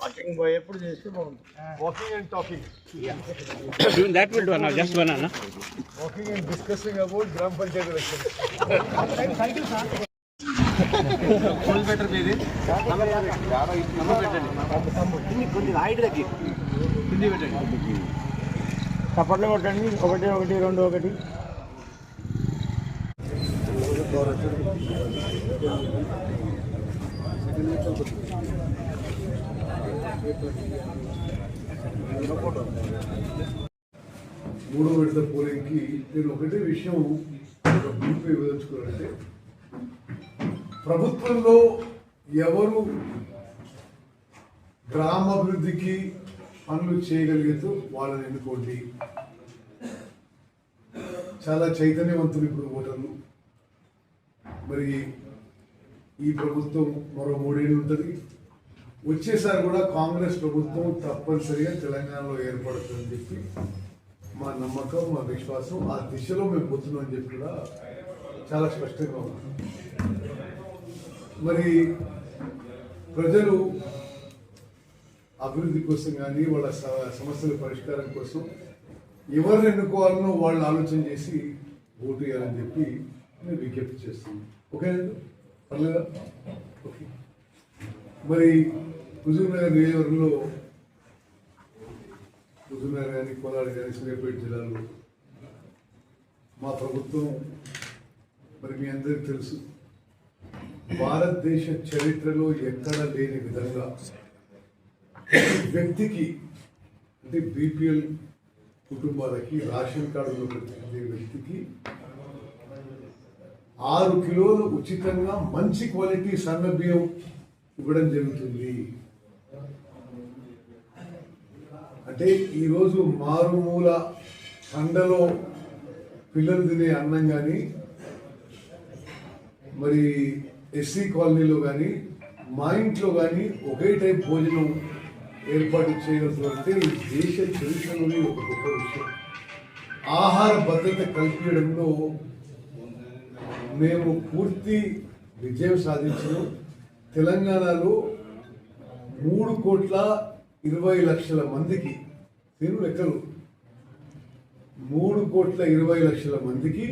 Walking ఎప్పుడు చేస్తే బాగుంటుంది. Walking and talking that will do, Anna. Just one, Anna. Walking and discussing about గ్రామ panchayat election చప్పట్లు కొట్టండి ఒకటి ఒకటి రెండు ఒకటి. మూడో విడత పోలింగ్కి నేను ఒకటే విషయం ఒక బ్రీఫ్ ప్రభుత్వంలో ఎవరు గ్రామాభివృద్ధికి పనులు చేయగలిగితే వాళ్ళని ఎన్నుకోండి. చాలా చైతన్యవంతులు ఇప్పుడు ఓటర్లు. మరి ఈ ప్రభుత్వం మరో మూడేళ్ళు ఉంటుంది. వచ్చేసారి కూడా కాంగ్రెస్ ప్రభుత్వం తప్పనిసరిగా తెలంగాణలో ఏర్పడుతుందని చెప్పి మా నమ్మకం మా విశ్వాసం ఆ దిశలో మేము పోతున్నాం అని చెప్పి కూడా చాలా స్పష్టంగా ఉన్నాం మరి ప్రజలు అభివృద్ధి కోసం కానీ వాళ్ళ స- సమస్యల పరిష్కారం కోసం ఎవరిని ఎన్నుకోవాలనో వాళ్ళు ఆలోచన చేసి ఓటు వేయాలని చెప్పి నేను విజ్ఞప్తి చేస్తున్నాను. ఓకే మరి హుజూర్నగర్ నియోజకవర్గంలో హుజూర్నగర్ కానీ కోలాడు కానీ సూర్యాపేట జిల్లాలో మా ప్రభుత్వం మరి మీ అందరికీ తెలుసు భారతదేశ చరిత్రలో ఎక్కడ లేని విధంగా వ్యక్తికి అంటే బీపీఎల్ కుటుంబాలకి రేషన్ కార్డులో ప్రతి వ్యక్తికి ఆరు కిలోలు ఉచితంగా మంచి క్వాలిటీ సన్న బియ్యం ఇవ్వడం జరుగుతుంది. అంటే ఈరోజు మారుమూల కండలో పిల్లలు తినే అన్నం కానీ మరి ఎస్సీ కాలనీలో కానీ మా ఇంట్లో కానీ ఒకే టైప్ భోజనం ఏర్పాటు చేయనటువంటి దేశ చరిత్రలోని ఒక గొప్ప విషయం. ఆహార భద్రత కల్పించడంలో మేము పూర్తి విజయం సాధించిన. తెలంగాణలో మూడు కోట్ల ఇరవై లక్షల మందికి నేను లెక్కలు. మూడు కోట్ల ఇరవై లక్షల మందికి